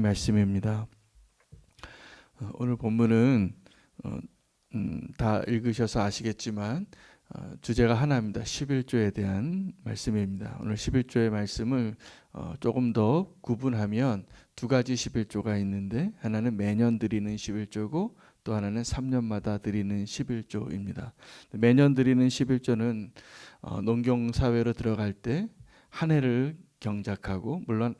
말씀입니다. 어, 오늘 본문은 어, 음, 다 읽으셔서 아시겠지만 어, 주제가 하나입니다. 11조에 대한 말씀입니다. 오늘 11조의 말씀을 어, 조금 더 구분하면 두 가지 11조가 있는데 하나는 매년 드리는 11조고 또 하나는 3년마다 드리는 11조입니다. 매년 드리는 11조는 어, 농경 사회로 들어갈 때 한 해를 경작하고 물론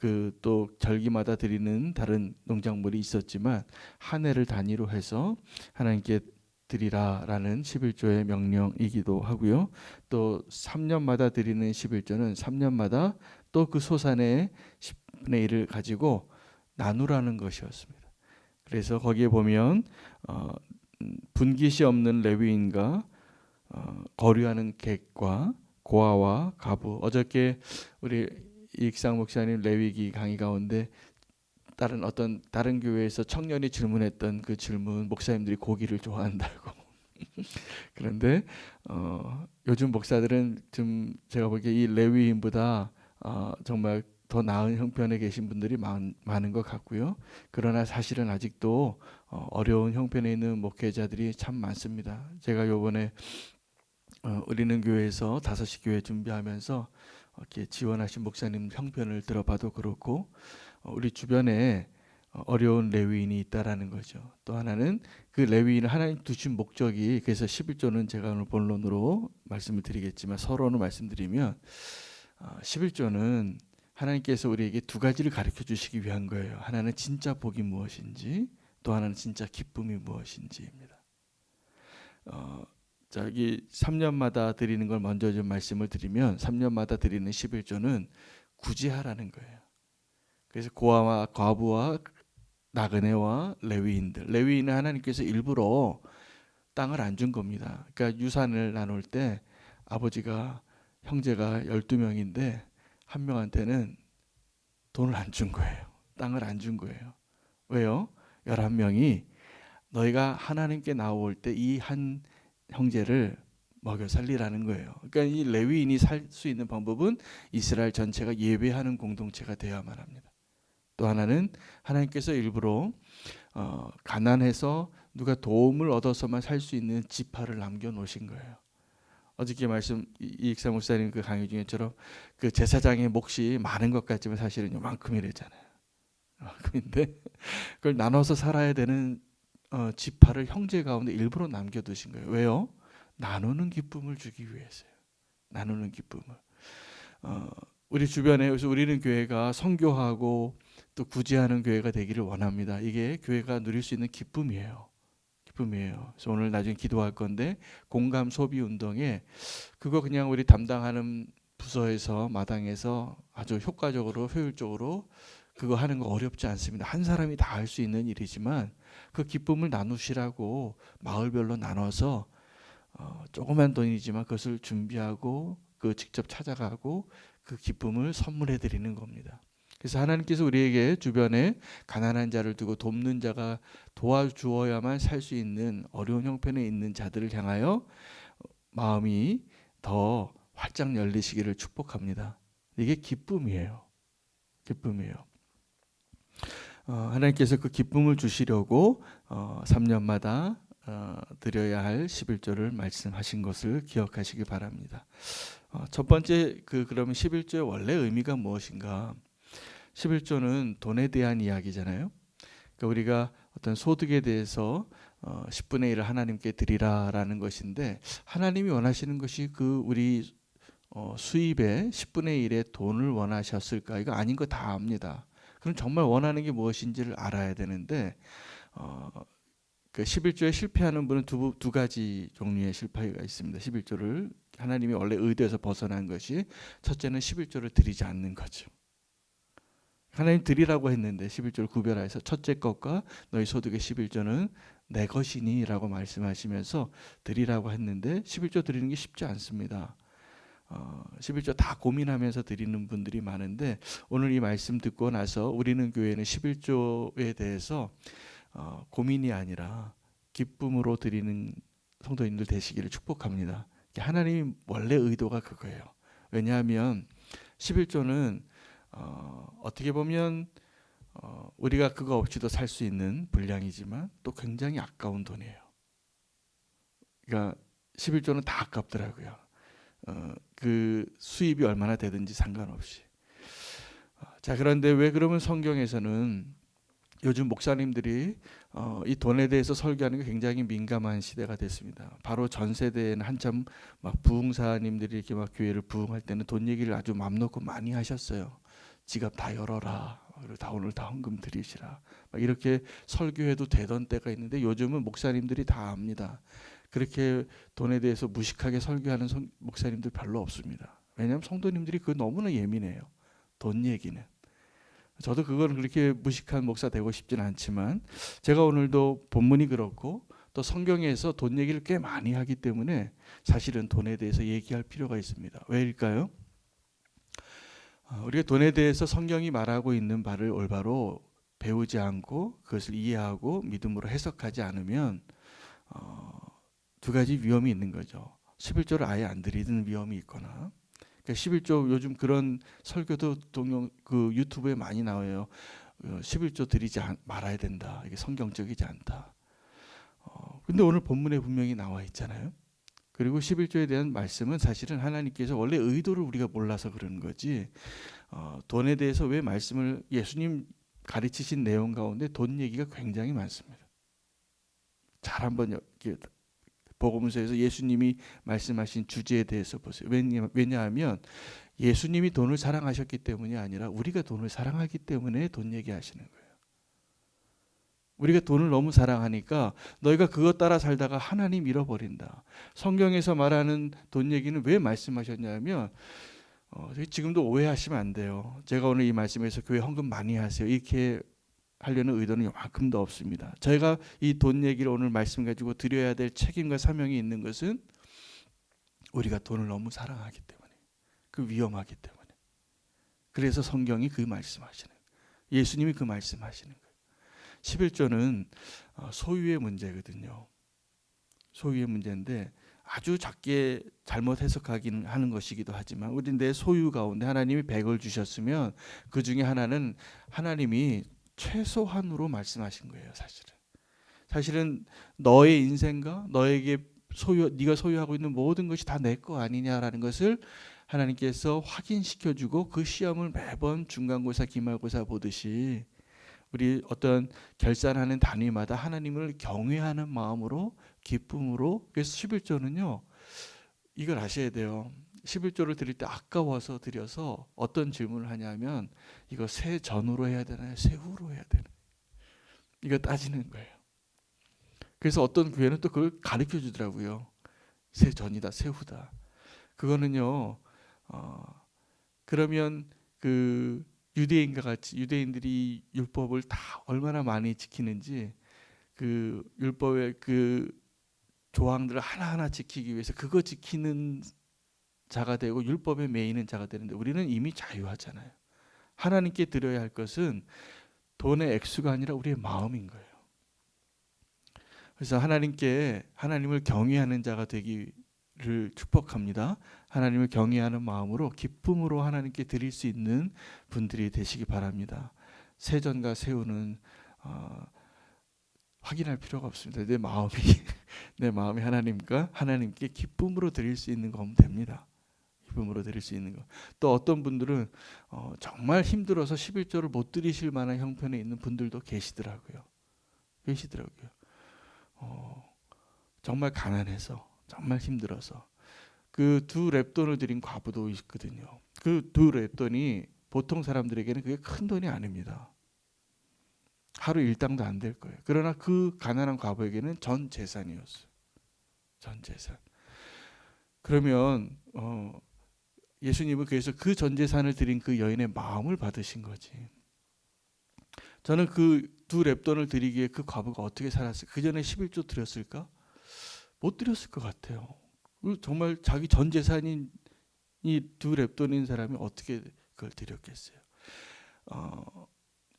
그 또 절기마다 드리는 다른 농작물이 있었지만 한 해를 단위로 해서 하나님께 드리라라는 11조의 명령이기도 하고요. 또 3년마다 드리는 11조는 3년마다 또 그 소산의 10분의 1을 가지고 나누라는 것이었습니다. 그래서 거기에 보면 어, 음, 분깃이 없는 레위인과 어, 거류하는 객과 고아와 가부 어저께 우리 이익상 목사님 레위기 강의 가운데 다른 어떤 다른 교회에서 청년이 질문했던 그 질문 목사님들이 고기를 좋아한다고 그런데 어, 요즘 목사들은 좀 제가 보기에 이 레위인보다 어, 정말 더 나은 형편에 계신 분들이 많, 많은 것 같고요. 그러나 사실은 아직도 어, 어려운 형편에 있는 목회자들이 참 많습니다. 제가 요번에 어, 우리는 교회에서 다섯시 교회 준비하면서 이렇게 지원하신 목사님 형편을 들어봐도 그렇고 어, 우리 주변에 어, 어려운 레위인이 있다라는 거죠. 또 하나는 그 레위인을 하나님 두신 목적이 그래서 11조는 제가 오늘 본론으로 말씀을 드리겠지만 서론을 말씀드리면 어, 11조는 하나님께서 우리에게 두 가지를 가르쳐 주시기 위한 거예요. 하나는 진짜 복이 무엇인지 또 하나는 진짜 기쁨이 무엇인지입니다. 어, 저기 3년마다 드리는 걸 먼저 좀 말씀을 드리면 3년마다 드리는 11조는 구제하라는 거예요. 그래서 고아와 과부와 나그네와 레위인들, 레위인은 하나님께서 일부러 땅을 안 준 겁니다. 그러니까 유산을 나눌 때 아버지가 형제가 12명인데 한 명한테는 돈을 안 준 거예요. 땅을 안 준 거예요. 왜요? 11명이 너희가 하나님께 나올 때 이 한 형제를 먹여 살리라는 거예요. 그러니까 이 레위인이 살 수 있는 방법은 이스라엘 전체가 예배하는 공동체가 되어야만 합니다. 또 하나는 하나님께서 일부러 어, 가난해서 누가 도움을 얻어서만 살 수 있는 지파를 남겨 놓으신 거예요. 어저께 말씀 이익사 목사님 그 강의 중에처럼 그 제사장의 몫이 많은 것 같지만 사실은 요만큼이래잖아요. 요만큼인데 그걸 나눠서 살아야 되는 어, 지파를 형제 가운데 일부러 남겨두신 거예요. 왜요? 나누는 기쁨을 주기 위해서요. 나누는 기쁨을. 어, 우리 주변에 그래서 우리는 교회가 선교하고 또 구제하는 교회가 되기를 원합니다. 이게 교회가 누릴 수 있는 기쁨이에요. 기쁨이에요. 그래서 오늘 나중에 기도할 건데 공감 소비 운동에 그거 그냥 우리 담당하는 부서에서 마당에서 아주 효과적으로 효율적으로 그거 하는 거 어렵지 않습니다. 한 사람이 다 할 수 있는 일이지만 그 기쁨을 나누시라고 마을별로 나눠서 어, 조그만 돈이지만 그것을 준비하고 그 직접 찾아가고 그 기쁨을 선물해 드리는 겁니다. 그래서 하나님께서 우리에게 주변에 가난한 자를 두고 돕는 자가 도와주어야만 살 수 있는 어려운 형편에 있는 자들을 향하여 마음이 더 활짝 열리시기를 축복합니다. 이게 기쁨이에요. 기쁨이에요. 어, 하나님께서 그 기쁨을 주시려고 어, 3년마다 어, 드려야 할 11조를 말씀하신 것을 기억하시기 바랍니다. 어, 첫 번째 그 그러면 11조의 원래 의미가 무엇인가? 11조는 돈에 대한 이야기잖아요. 그러니까 우리가 어떤 소득에 대해서 어, 10분의 1을 하나님께 드리라라는 것인데 하나님이 원하시는 것이 그 우리 어, 수입의 10분의 1의 돈을 원하셨을까? 이거 아닌 거 다 압니다. 그럼 정말 원하는 게 무엇인지를 알아야 되는데 어, 그 11조에 실패하는 분은 두, 두 가지 종류의 실패가 있습니다. 11조를 하나님이 원래 의도에서 벗어난 것이 첫째는 11조를 드리지 않는 거죠. 하나님 드리라고 했는데 11조를 구별해서 첫째 것과 너희 소득의 11조는 내 것이니라고 말씀하시면서 드리라고 했는데 11조 드리는 게 쉽지 않습니다. 어, 11조 다 고민하면서 드리는 분들이 많은데 오늘 이 말씀 듣고 나서 우리는 교회는 11조에 대해서 어, 고민이 아니라 기쁨으로 드리는 성도님들 되시기를 축복합니다. 하나님 원래 의도가 그거예요. 왜냐하면 11조는 어, 어떻게 보면 어, 우리가 그거 없이도 살 수 있는 분량이지만 또 굉장히 아까운 돈이에요. 그러니까 11조는 다 아깝더라고요. 어, 그 수입이 얼마나 되든지 상관없이. 어, 자 그런데 왜 그러면 성경에서는 요즘 목사님들이 어, 이 돈에 대해서 설교하는 게 굉장히 민감한 시대가 됐습니다. 바로 전 세대에는 한참 막 부흥사님들이 이렇게 막 교회를 부흥할 때는 돈 얘기를 아주 맘 놓고 많이 하셨어요. 지갑 다 열어라. 다 오늘 다 헌금 드리시라. 막 이렇게 설교해도 되던 때가 있는데 요즘은 목사님들이 다 압니다. 그렇게 돈에 대해서 무식하게 설교하는 성- 목사님들 별로 없습니다. 왜냐하면 성도님들이 그 너무나 예민해요. 돈 얘기는. 저도 그건 그렇게 무식한 목사 되고 싶지는 않지만 제가 오늘도 본문이 그렇고 또 성경에서 돈 얘기를 꽤 많이 하기 때문에 사실은 돈에 대해서 얘기할 필요가 있습니다. 왜일까요? 어, 우리가 돈에 대해서 성경이 말하고 있는 바를 올바로 배우지 않고 그것을 이해하고 믿음으로 해석하지 않으면 어, 두 가지 위험이 있는 거죠. 11조를 아예 안 드리는 위험이 있거나 그러니까 11조 요즘 그런 설교도 동영 그 유튜브에 많이 나와요. 어, 11조 드리지 않, 말아야 된다. 이게 성경적이지 않다. 어, 근데 오늘 본문에 분명히 나와 있잖아요. 그리고 11조에 대한 말씀은 사실은 하나님께서 원래 의도를 우리가 몰라서 그러는 거지. 어, 돈에 대해서 왜 말씀을 예수님 가르치신 내용 가운데 돈 얘기가 굉장히 많습니다. 잘 한번 여- 이렇게 복음서에서 예수님이 말씀하신 주제에 대해서 보세요. 왜냐, 왜냐하면 예수님이 돈을 사랑하셨기 때문이 아니라 우리가 돈을 사랑하기 때문에 돈 얘기하시는 거예요. 우리가 돈을 너무 사랑하니까 너희가 그것 따라 살다가 하나님 잃어버린다. 성경에서 말하는 돈 얘기는 왜 말씀하셨냐면 어, 지금도 오해하시면 안 돼요. 제가 오늘 이 말씀에서 교회 헌금 많이 하세요. 이렇게 하려는 의도는 요만큼도 없습니다. 저희가 이 돈 얘기를 오늘 말씀 가지고 드려야 될 책임과 사명이 있는 것은 우리가 돈을 너무 사랑하기 때문에 그 위험하기 때문에 그래서 성경이 그 말씀하시는 예수님이 그 말씀하시는 거예요. 11조는 어, 소유의 문제거든요. 소유의 문제인데 아주 작게 잘못 해석하기는 하는 것이기도 하지만 우리 내 소유 가운데 하나님이 100을 주셨으면 그 중에 하나는 하나님이 최소한으로 말씀하신 거예요, 사실은. 사실은 너의 인생과 너에게 소유 네가 소유하고 있는 모든 것이 다 내 거 아니냐라는 것을 하나님께서 확인시켜 주고 그 시험을 매번 중간고사, 기말고사 보듯이 우리 어떤 결산하는 단위마다 하나님을 경외하는 마음으로 기쁨으로 그래서 11조는요. 이걸 아셔야 돼요. 11조를 드릴 때 아까워서 드려서 어떤 질문을 하냐면 이거 새 전으로 해야 되나요? 새 후로 해야 되나요? 이거 따지는 거예요. 그래서 어떤 교회는 또 그걸 가르쳐 주더라고요. 새 전이다, 새 후다. 그거는요. 어, 그러면 그 유대인과 같이 유대인들이 율법을 다 얼마나 많이 지키는지 그 율법의 그 조항들을 하나하나 지키기 위해서 그거 지키는 자가 되고 율법에 매이는 자가 되는데 우리는 이미 자유하잖아요. 하나님께 드려야 할 것은 돈의 액수가 아니라 우리의 마음인 거예요. 그래서 하나님께 하나님을 경외하는 자가 되기를 축복합니다. 하나님을 경외하는 마음으로 기쁨으로 하나님께 드릴 수 있는 분들이 되시기 바랍니다. 세전과 세우는 어, 확인할 필요가 없습니다. 내 마음이 내 마음이 하나님과 하나님께 기쁨으로 드릴 수 있는 거면 됩니다. 기쁨으로 드릴 수 있는 거. 또 어떤 분들은 어, 정말 힘들어서 11조를 못 드리실 만한 형편에 있는 분들도 계시더라고요. 계시더라고요. 어, 정말 가난해서 정말 힘들어서 그 두 랩돈을 드린 과부도 있거든요. 그 두 랩돈이 보통 사람들에게는 그게 큰 돈이 아닙니다. 하루 일당도 안 될 거예요. 그러나 그 가난한 과부에게는 전 재산이었어요. 전 재산. 그러면 어, 예수님은 그래서 그 전 재산을 드린 그 여인의 마음을 받으신 거지. 저는 그 두 랩돈을 드리기에 그 과부가 어떻게 살았을까? 그 전에 11조 드렸을까? 못 드렸을 것 같아요. 그 정말 자기 전 재산인 이 두 랩돈인 사람이 어떻게 그걸 드렸겠어요? 어,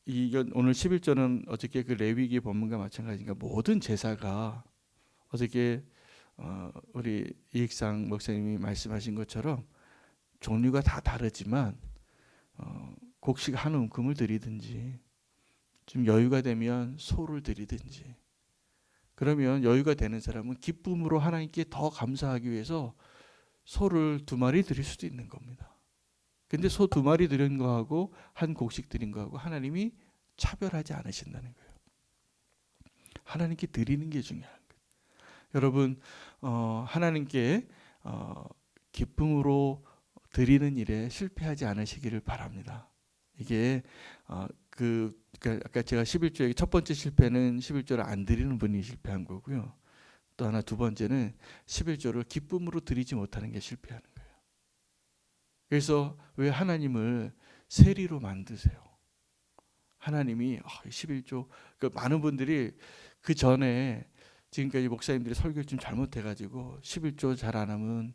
이건 오늘 11조는 어저께 그 레위기 본문과 마찬가지니까 모든 제사가 어저께 어, 우리 이익상 목사님이 말씀하신 것처럼 종류가 다 다르지만 어, 곡식 한 움큼을 드리든지 좀 여유가 되면 소를 드리든지 그러면 여유가 되는 사람은 기쁨으로 하나님께 더 감사하기 위해서 소를 두 마리 드릴 수도 있는 겁니다. 근데 소 두 마리 드린 거하고 한 곡식 드린 거하고 하나님이 차별하지 않으신다는 거예요. 하나님께 드리는 게 중요한 거예요. 여러분 어, 하나님께 어, 기쁨으로 드리는 일에 실패하지 않으시기를 바랍니다. 이게 어, 그 그러니까 아까 제가 11조의 첫 번째 실패는 11조를 안 드리는 분이 실패한 거고요. 또 하나 두 번째는 11조를 기쁨으로 드리지 못하는 게 실패하는 거예요. 그래서 왜 하나님을 세리로 만드세요? 하나님이 11조 그 많은 분들이 그 전에 지금까지 목사님들이 설교를 좀 잘못해가지고 11조 잘 안 하면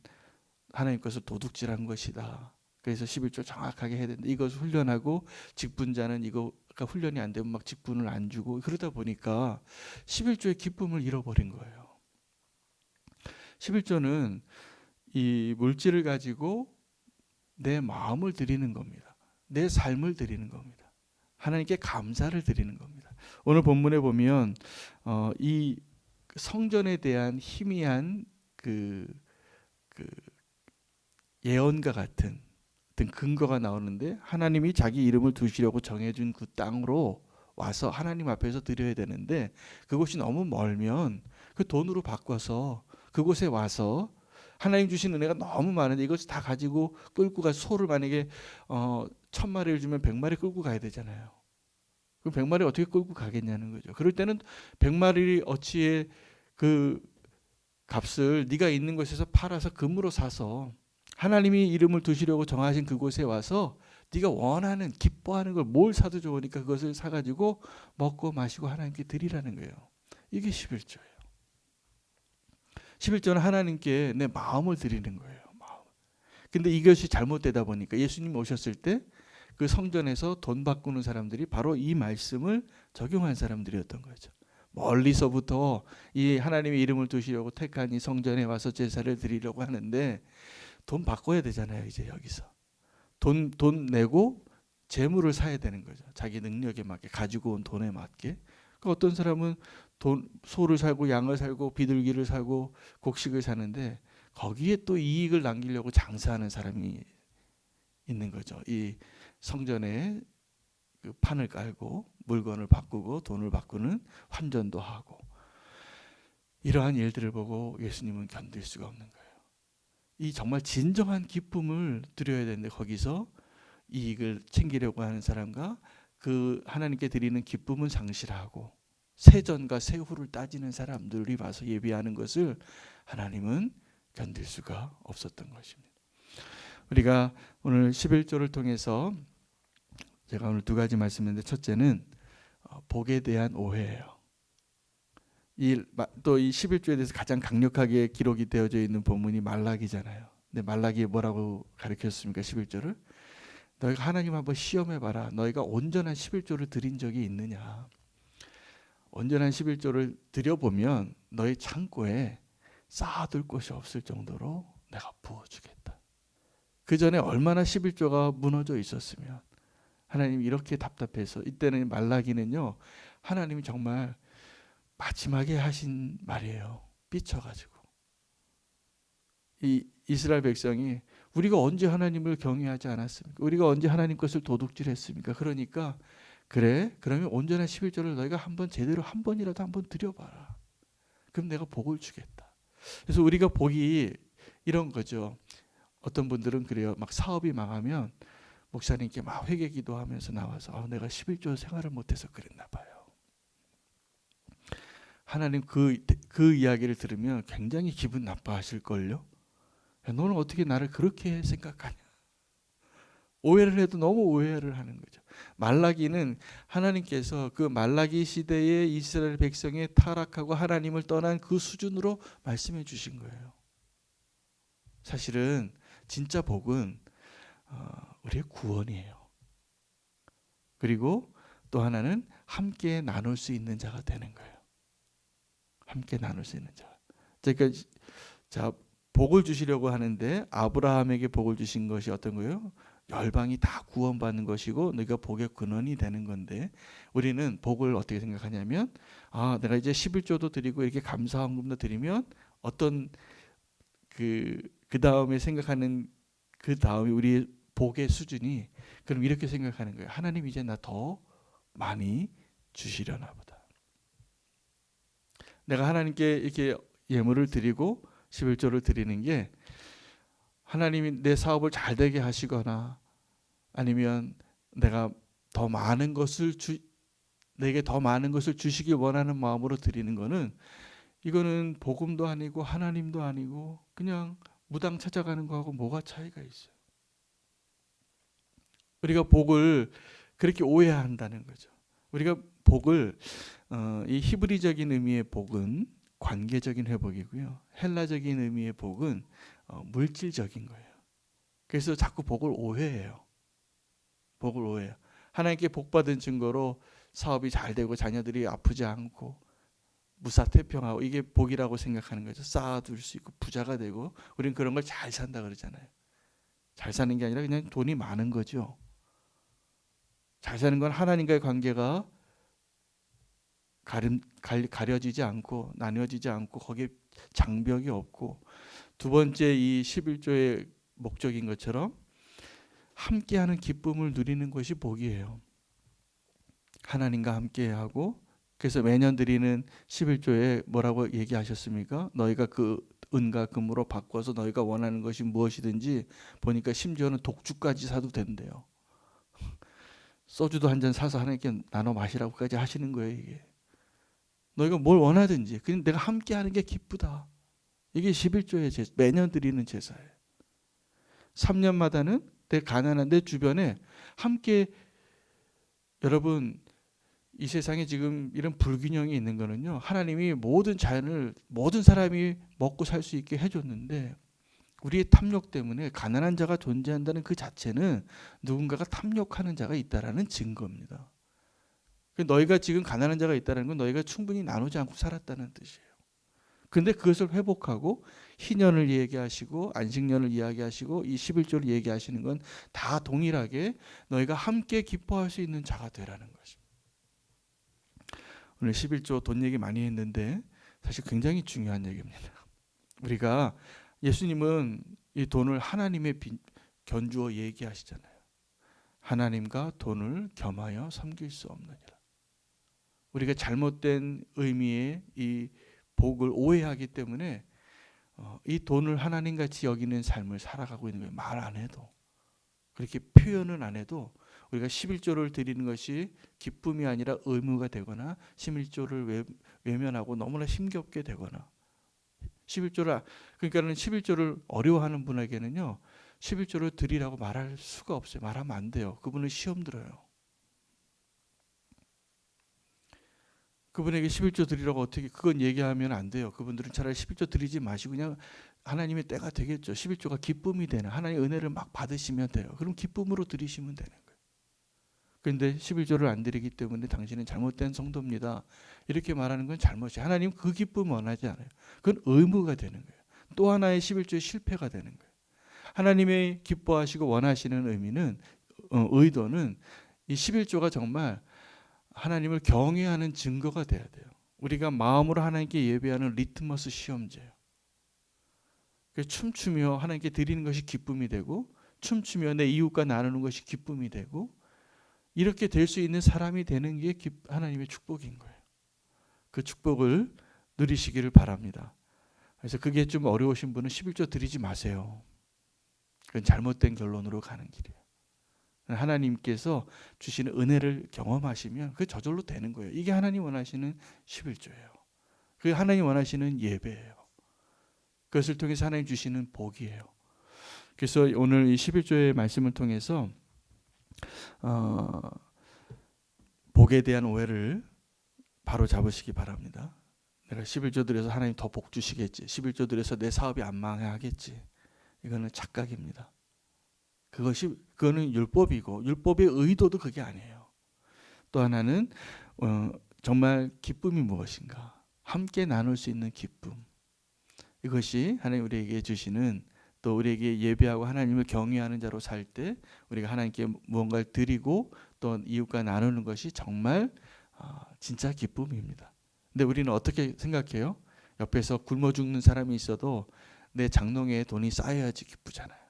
하나님 것을 도둑질한 것이다. 그래서 11조 정확하게 해야 된다. 이것을 훈련하고 직분자는 이거가 훈련이 안 되면 막 직분을 안 주고 그러다 보니까 11조의 기쁨을 잃어버린 거예요. 11조는 이 물질을 가지고 내 마음을 드리는 겁니다. 내 삶을 드리는 겁니다. 하나님께 감사를 드리는 겁니다. 오늘 본문에 보면 어, 이 성전에 대한 희미한 그, 그 예언과 같은 어떤 근거가 나오는데 하나님이 자기 이름을 두시려고 정해준 그 땅으로 와서 하나님 앞에서 드려야 되는데 그곳이 너무 멀면 그 돈으로 바꿔서 그곳에 와서 하나님 주신 은혜가 너무 많은데 이것을 다 가지고 끌고 가 소를 만약에 어, 천 마리를 주면 백 마리 끌고 가야 되잖아요. 그럼 백 마리 어떻게 끌고 가겠냐는 거죠. 그럴 때는 백 마리 어치의 그 값을 네가 있는 곳에서 팔아서 금으로 사서 하나님이 이름을 두시려고 정하신 그곳에 와서 네가 원하는 기뻐하는 걸 뭘 사도 좋으니까 그것을 사가지고 먹고 마시고 하나님께 드리라는 거예요. 이게 11조예요. 11조는 하나님께 내 마음을 드리는 거예요. 마음. 근데 이것이 잘못되다 보니까 예수님 오셨을 때 그 성전에서 돈 바꾸는 사람들이 바로 이 말씀을 적용한 사람들이었던 거죠. 멀리서부터 이 하나님의 이름을 두시려고 택한 이 성전에 와서 제사를 드리려고 하는데 돈 바꿔야 되잖아요. 이제 여기서 돈 돈 내고 재물을 사야 되는 거죠. 자기 능력에 맞게 가지고 온 돈에 맞게. 그 어떤 사람은 돈 소를 살고 양을 살고 비둘기를 사고 곡식을 사는데 거기에 또 이익을 남기려고 장사하는 사람이 있는 거죠. 이 성전에 그 판을 깔고 물건을 바꾸고 돈을 바꾸는 환전도 하고 이러한 일들을 보고 예수님은 견딜 수가 없는 거예요. 이 정말 진정한 기쁨을 드려야 되는데 거기서 이익을 챙기려고 하는 사람과 그 하나님께 드리는 기쁨은 상실하고 세전과 세후를 따지는 사람들이 와서 예비하는 것을 하나님은 견딜 수가 없었던 것입니다. 우리가 오늘 11조를 통해서 제가 오늘 두 가지 말씀했는데 첫째는 어, 복에 대한 오해예요. 이또이 11조에 대해서 가장 강력하게 기록이 되어져 있는 본문이 말라기잖아요. 근데 말라기에 뭐라고 가르쳤습니까? 11조를 너희가 하나님 한번 시험해 봐라. 너희가 온전한 11조를 드린 적이 있느냐? 온전한 11조를 드려 보면 너희 창고에 쌓아둘 곳이 없을 정도로 내가 부어 주겠다. 그 전에 얼마나 11조가 무너져 있었으면 하나님 이렇게 답답해서 이때는 말라기는요. 하나님이 정말 마지막에 하신 말이에요. 삐쳐가지고 이 이스라엘 백성이 우리가 언제 하나님을 경외하지 않았습니까? 우리가 언제 하나님 것을 도둑질했습니까? 그러니까 그래 그러면 온전한 11조를 너희가 한번 제대로 한 번이라도 한번 드려봐라. 그럼 내가 복을 주겠다. 그래서 우리가 복이 이런 거죠. 어떤 분들은 그래요. 막 사업이 망하면 목사님께 막 회개 기도하면서 나와서 아, 내가 11조 생활을 못해서 그랬나 봐요. 하나님 그, 그 이야기를 들으면 굉장히 기분 나빠하실 걸요. 너는 어떻게 나를 그렇게 생각하냐? 오해를 해도 너무 오해를 하는 거죠. 말라기는 하나님께서 그 말라기 시대에 이스라엘 백성의 타락하고 하나님을 떠난 그 수준으로 말씀해 주신 거예요. 사실은 진짜 복은 어, 우리의 구원이에요. 그리고 또 하나는 함께 나눌 수 있는 자가 되는 거예요. 함께 나눌 수 있는 자. 그러니까 자 복을 주시려고 하는데 아브라함에게 복을 주신 것이 어떤 거예요? 열방이 다 구원받는 것이고 너희가 복의 근원이 되는 건데 우리는 복을 어떻게 생각하냐면 아 내가 이제 11조도 드리고 이렇게 감사헌금도 드리면 어떤 그 그 다음에 생각하는 그 다음에 우리 복의 수준이 그럼 이렇게 생각하는 거예요. 하나님 이제 나 더 많이 주시려나 보다. 내가 하나님께 이렇게 예물을 드리고 11조를 드리는 게 하나님이 내 사업을 잘 되게 하시거나 아니면 내가 더 많은 것을 주 내게 더 많은 것을 주시기 원하는 마음으로 드리는 거는 이거는 복음도 아니고 하나님도 아니고 그냥 무당 찾아가는 거하고 뭐가 차이가 있어요. 우리가 복을 그렇게 오해한다는 거죠. 우리가 복을 어, 이 히브리적인 의미의 복은 관계적인 회복이고요. 헬라적인 의미의 복은 어, 물질적인 거예요. 그래서 자꾸 복을 오해해요. 복을 오해해요. 하나님께 복 받은 증거로 사업이 잘 되고 자녀들이 아프지 않고 무사태평하고 이게 복이라고 생각하는 거죠. 쌓아둘 수 있고 부자가 되고 우리는 그런 걸 잘 산다 그러잖아요. 잘 사는 게 아니라 그냥 돈이 많은 거죠. 잘 사는 건 하나님과의 관계가 갈, 가려지지 않고 나뉘어지지 않고 거기에 장벽이 없고 두 번째 이 11조의 목적인 것처럼 함께하는 기쁨을 누리는 것이 복이에요. 하나님과 함께하고 그래서 매년 드리는 11조에 뭐라고 얘기하셨습니까? 너희가 그 은과 금으로 바꿔서 너희가 원하는 것이 무엇이든지 보니까 심지어는 독주까지 사도 된대요. 소주도 한 잔 사서 하나님께 나눠 마시라고까지 하시는 거예요, 이게. 너희가 뭘 원하든지 그냥 내가 함께 하는 게 기쁘다. 이게 11조의 제 매년 드리는 제사예요. 3년마다는 내 가난한 내 주변에 함께 여러분 이 세상에 지금 이런 불균형이 있는 거는요. 하나님이 모든 자연을 모든 사람이 먹고 살 수 있게 해 줬는데 우리의 탐욕 때문에 가난한 자가 존재한다는 그 자체는 누군가가 탐욕하는 자가 있다라는 증거입니다. 그 너희가 지금 가난한 자가 있다는 건 너희가 충분히 나누지 않고 살았다는 뜻이에요. 근데 그것을 회복하고 희년을 얘기하시고 안식년을 이야기하시고 이 11조를 얘기하시는 건 다 동일하게 너희가 함께 기뻐할 수 있는 자가 되라는 것입니다. 오늘 11조 돈 얘기 많이 했는데 사실 굉장히 중요한 얘기입니다. 우리가 예수님은 이 돈을 하나님의 빈, 견주어 얘기하시잖아요. 하나님과 돈을 겸하여 섬길 수 없느니라. 우리가 잘못된 의미의 이 복을 오해하기 때문에 어, 이 돈을 하나님 같이 여기는 삶을 살아가고 있는 거예요. 말 안 해도 그렇게 표현은 안 해도 우리가 11조를 드리는 것이 기쁨이 아니라 의무가 되거나 11조를 외, 외면하고 너무나 힘겹게 되거나 11조를 그러니까는 11조를 어려워하는 분에게는요. 11조를 드리라고 말할 수가 없어요. 말하면 안 돼요. 그분은 시험 들어요. 그분에게 11조 드리라고 어떻게 그건 얘기하면 안 돼요. 그분들은 차라리 11조 드리지 마시고 그냥 하나님의 때가 되겠죠. 11조가 기쁨이 되는 하나님의 은혜를 막 받으시면 돼요. 그럼 기쁨으로 드리시면 되는 거예요. 그런데 11조를 안 드리기 때문에 당신은 잘못된 성도입니다. 이렇게 말하는 건 잘못이. 하나님 그 기쁨 원하지 않아요. 그건 의무가 되는 거예요. 또 하나의 11조의 실패가 되는 거예요. 하나님의 기뻐하시고 원하시는 의미는 어, 의도는 이 11조가 정말 하나님을 경외하는 증거가 돼야 돼요. 우리가 마음으로 하나님께 예배하는 리트머스 시험제예요. 춤추며 하나님께 드리는 것이 기쁨이 되고 춤추며 내 이웃과 나누는 것이 기쁨이 되고 이렇게 될 수 있는 사람이 되는 게 하나님의 축복인 거예요. 그 축복을 누리시기를 바랍니다. 그래서 그게 좀 어려우신 분은 11조 드리지 마세요. 그건 잘못된 결론으로 가는 길이에요. 하나님께서 주시는 은혜를 경험하시면 그 저절로 되는 거예요. 이게 하나님 원하시는 11조예요. 그 하나님 원하시는 예배예요. 그것을 통해서 하나님 주시는 복이에요. 그래서 오늘 이 11조의 말씀을 통해서 어, 복에 대한 오해를 바로 잡으시기 바랍니다. 내가 11조 드려서 하나님 더 복 주시겠지. 11조 드려서 내 사업이 안 망하겠지. 이거는 착각입니다. 그것이 그거는 율법이고 율법의 의도도 그게 아니에요. 또 하나는 어, 정말 기쁨이 무엇인가? 함께 나눌 수 있는 기쁨. 이것이 하나님 우리에게 주시는 또 우리에게 예배하고 하나님을 경외하는 자로 살 때 우리가 하나님께 무언가를 드리고 또 이웃과 나누는 것이 정말 아, 진짜 기쁨입니다. 근데 우리는 어떻게 생각해요? 옆에서 굶어 죽는 사람이 있어도 내 장롱에 돈이 쌓여야지 기쁘잖아요.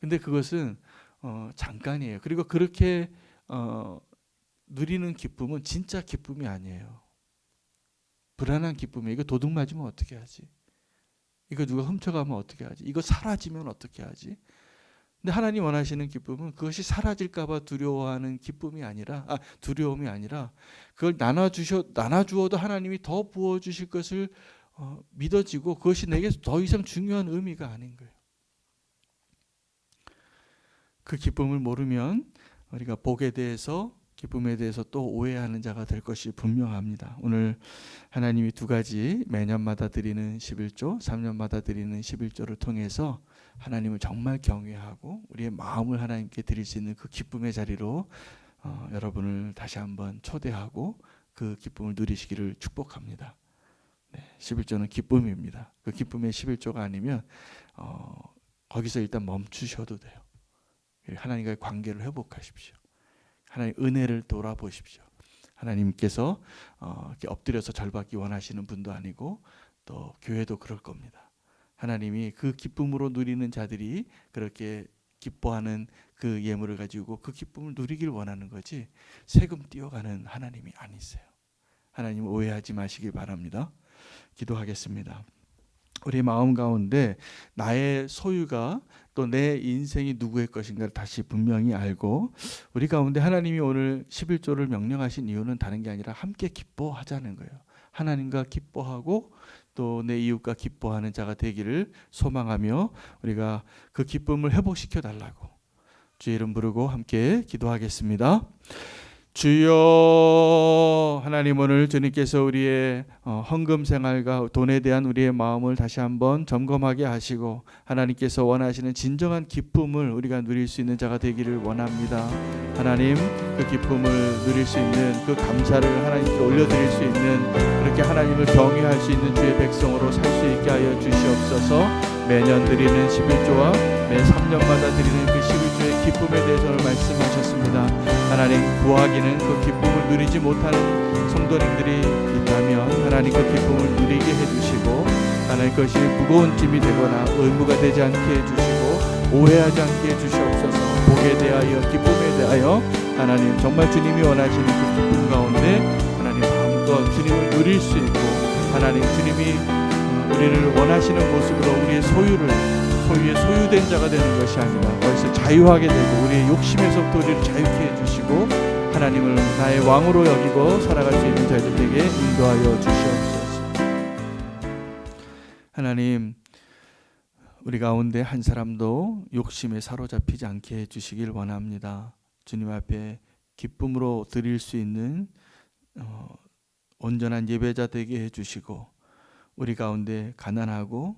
근데 그것은 어, 잠깐이에요. 그리고 그렇게 어, 누리는 기쁨은 진짜 기쁨이 아니에요. 불안한 기쁨이 이거 도둑 맞으면 어떻게 하지? 이거 누가 훔쳐가면 어떻게 하지? 이거 사라지면 어떻게 하지? 근데 하나님 원하시는 기쁨은 그것이 사라질까봐 두려워하는 기쁨이 아니라 아, 두려움이 아니라 그걸 나눠 주셔 나눠 주어도 하나님이 더 부어 주실 것을 어, 믿어지고 그것이 내게 더 이상 중요한 의미가 아닌 거예요. 그 기쁨을 모르면 우리가 복에 대해서 기쁨에 대해서 또 오해하는 자가 될 것이 분명합니다. 오늘 하나님이 두 가지 매년마다 드리는 11조, 3년마다 드리는 11조를 통해서 하나님을 정말 경외하고 우리의 마음을 하나님께 드릴 수 있는 그 기쁨의 자리로 어, 여러분을 다시 한번 초대하고 그 기쁨을 누리시기를 축복합니다. 네, 11조는 기쁨입니다. 그 기쁨의 11조가 아니면 어, 거기서 일단 멈추셔도 돼요. 하나님과의 관계를 회복하십시오. 하나님 은혜를 돌아보십시오. 하나님께서 어, 엎드려서 절받기 원하시는 분도 아니고 또 교회도 그럴 겁니다. 하나님이 그 기쁨으로 누리는 자들이 그렇게 기뻐하는 그 예물을 가지고 그 기쁨을 누리길 원하는 거지 세금 띄어가는 하나님이 아니세요. 하나님 오해하지 마시길 바랍니다. 기도하겠습니다. 우리 마음 가운데 나의 소유가 또 내 인생이 누구의 것인가를 다시 분명히 알고 우리 가운데 하나님이 오늘 11조를 명령하신 이유는 다른 게 아니라 함께 기뻐하자는 거예요. 하나님과 기뻐하고 또 내 이웃과 기뻐하는 자가 되기를 소망하며 우리가 그 기쁨을 회복시켜 달라고 주의 이름 부르고 함께 기도하겠습니다. 주여 하나님 오늘 주님께서 우리의 어, 헌금 생활과 돈에 대한 우리의 마음을 다시 한번 점검하게 하시고 하나님께서 원하시는 진정한 기쁨을 우리가 누릴 수 있는 자가 되기를 원합니다. 하나님 그 기쁨을 누릴 수 있는 그 감사를 하나님께 올려드릴 수 있는 그렇게 하나님을 경외할 수 있는 주의 백성으로 살 수 있게 하여 주시옵소서. 매년 드리는 11조와 매 3년마다 드리는 그 11조의 기쁨에 대해서 말씀하셨습니다. 하나님 구하기는 그 기쁨을 누리지 못하는 성도님들이 있다면 하나님 그 기쁨을 누리게 해주시고 하나님 것이 무거운 짐이 되거나 의무가 되지 않게 해주시고 오해하지 않게 해주시옵소서 복에 대하여 기쁨에 대하여 하나님 정말 주님이 원하시는 그 기쁨 가운데 하나님 마음껏 주님을 누릴 수 있고 하나님 주님이 우리를 원하시는 모습으로 우리의 소유를 소유의 소유된 자가 되는 것이 아니라 거기서 자유하게 되고 우리의 욕심에서부터 우리를 자유케 해주시고 하나님을 나의 왕으로 여기고 살아갈 수 있는 자들에게 인도하여 주시옵소서. 하나님 우리 가운데 한 사람도 욕심에 사로잡히지 않게 해주시길 원합니다. 주님 앞에 기쁨으로 드릴 수 있는 어, 온전한 예배자 되게 해주시고 우리 가운데 가난하고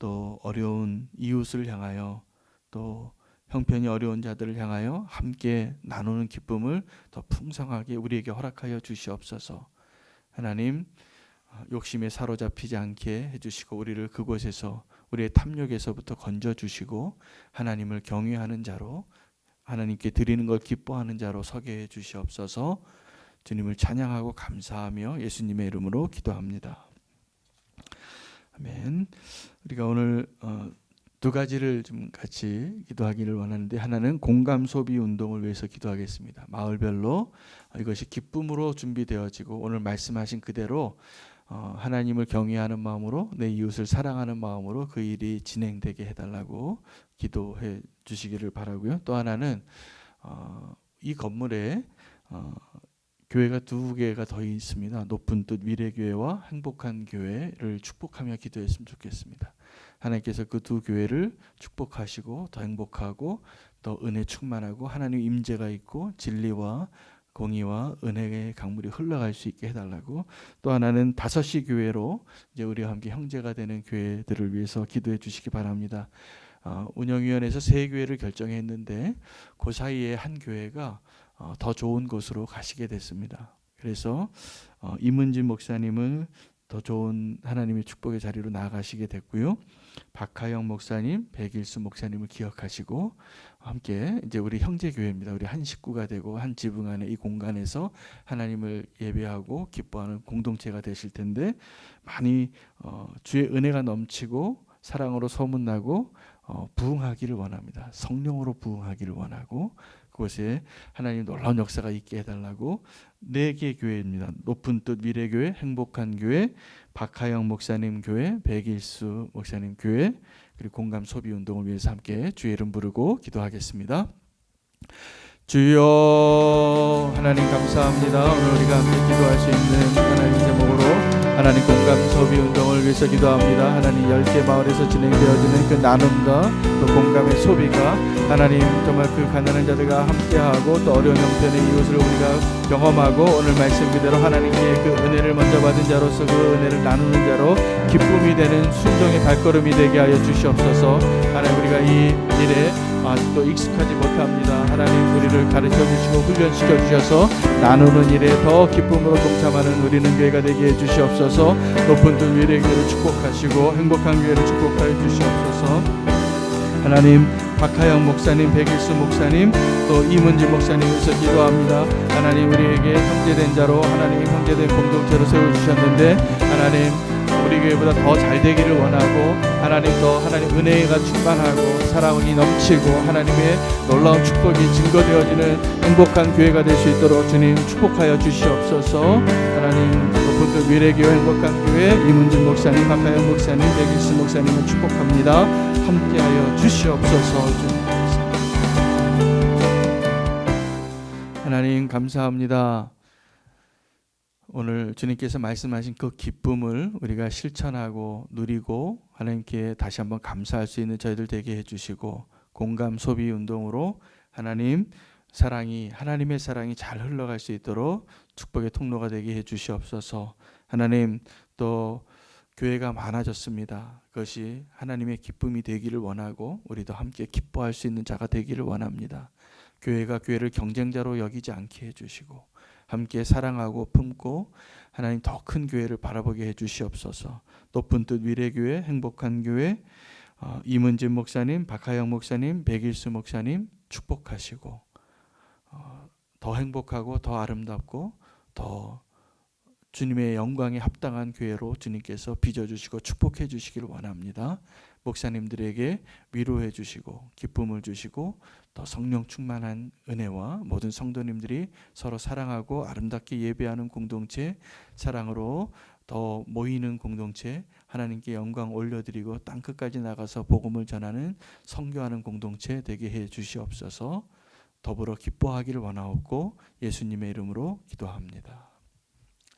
또 어려운 이웃을 향하여 또 형편이 어려운 자들을 향하여 함께 나누는 기쁨을 더 풍성하게 우리에게 허락하여 주시옵소서. 하나님 욕심에 사로잡히지 않게 해주시고 우리를 그곳에서 우리의 탐욕에서부터 건져 주시고 하나님을 경외하는 자로 하나님께 드리는 걸 기뻐하는 자로 서게 해 주시옵소서. 주님을 찬양하고 감사하며 예수님의 이름으로 기도합니다. 아멘. 우리가 오늘 어, 두 가지를 좀 같이 기도하기를 원하는데 하나는 공감 소비 운동을 위해서 기도하겠습니다. 마을별로 이것이 기쁨으로 준비되어지고 오늘 말씀하신 그대로 어, 하나님을 경외하는 마음으로 내 이웃을 사랑하는 마음으로 그 일이 진행되게 해달라고 기도해 주시기를 바라고요. 또 하나는 어, 이 건물에 어, 교회가 두 개가 더 있습니다. 높은 뜻 미래 교회와 행복한 교회를 축복하며 기도했으면 좋겠습니다. 하나님께서 그 두 교회를 축복하시고 더 행복하고 더 은혜 충만하고 하나님 임재가 있고 진리와 공의와 은혜의 강물이 흘러갈 수 있게 해달라고 또 하나는 다섯 시 교회로 이제 우리와 함께 형제가 되는 교회들을 위해서 기도해 주시기 바랍니다. 어, 운영위원회에서 세 교회를 결정했는데 그 사이에 한 교회가 어, 더 좋은 곳으로 가시게 됐습니다. 그래서 어, 이문진 목사님을 더 좋은 하나님의 축복의 자리로 나아가시게 됐고요. 박하영 목사님, 백일수 목사님을 기억하시고 함께 이제 우리 형제 교회입니다. 우리 한 식구가 되고 한 지붕 안에 이 공간에서 하나님을 예배하고 기뻐하는 공동체가 되실 텐데 많이 어, 주의 은혜가 넘치고 사랑으로 소문나고 어, 부흥하기를 원합니다. 성령으로 부흥하기를 원하고 그곳에 하나님 놀라운 역사가 있게 해달라고 네 개 교회입니다. 높은 뜻 미래 교회, 행복한 교회, 박하영 목사님 교회, 백일수 목사님 교회 그리고 공감 소비 운동을 위해서 함께 주의 이름 부르고 기도하겠습니다. 주여 하나님 감사합니다. 오늘 우리가 함께 기도할 수 있는 하나님 제목으로 하나님 공감 소비 운동을 위해서 기도합니다. 하나님 10개 마을에서 진행되어지는 그 나눔과 또 공감의 소비가 하나님 정말 그 가난한 자들과 함께하고 또 어려운 형편의 이웃을 우리가 경험하고 오늘 말씀 그대로 하나님께 그 은혜를 먼저 받은 자로서 그 은혜를 나누는 자로 기쁨이 되는 순종의 발걸음이 되게 하여 주시옵소서 하나님 우리가 이 일에 아직도 익숙하지 못합니다. 하나님 우리를 가르쳐 주시고 훈련시켜 주셔서 나누는 일에 더 기쁨으로 동참하는 우리는 교회가 되게 해 주시옵소서. 높은 들 위의 교회를 축복하시고 행복한 교회를 축복하여 주시옵소서. 하나님 박하영 목사님, 백일수 목사님, 또 이문지 목사님에서 기도합니다. 하나님 우리에게 형제된 자로 하나님 형제된 공동체로 세워 주셨는데 하나님 우리 교회보다 더 잘 되기를 원하고 하나님 더 하나님 은혜가 충만하고 사랑이 넘치고 하나님의 놀라운 축복이 증거되어지는 행복한 교회가 될 수 있도록 주님 축복하여 주시옵소서. 하나님 그 미래교회 행복한 교회 이문진 목사님, 박하영 목사님, 백일수 목사님을 축복합니다. 함께하여 주시옵소서. 하나님 감사합니다. 오늘 주님께서 말씀하신 그 기쁨을 우리가 실천하고 누리고 하나님께 다시 한번 감사할 수 있는 저희들 되게 해주시고 공감 소비 운동으로 하나님 사랑이 하나님의 사랑이 잘 흘러갈 수 있도록 축복의 통로가 되게 해주시옵소서. 하나님 또 교회가 많아졌습니다. 그것이 하나님의 기쁨이 되기를 원하고 우리도 함께 기뻐할 수 있는 자가 되기를 원합니다. 교회가 교회를 경쟁자로 여기지 않게 해주시고 함께 사랑하고 품고 하나님 더 큰 교회를 바라보게 해주시옵소서. 높은 뜻 미래교회, 행복한 교회, 어, 이문진 목사님, 박하영 목사님, 백일수 목사님 축복하시고 어, 더 행복하고 더 아름답고 더 주님의 영광에 합당한 교회로 주님께서 빚어주시고 축복해 주시기를 원합니다. 목사님들에게 위로해 주시고 기쁨을 주시고 더 성령 충만한 은혜와 모든 성도님들이 서로 사랑하고 아름답게 예배하는 공동체 사랑으로 더 모이는 공동체 하나님께 영광 올려드리고 땅 끝까지 나가서 복음을 전하는 선교하는 공동체 되게 해 주시옵소서 더불어 기뻐하기를 원하옵고 예수님의 이름으로 기도합니다.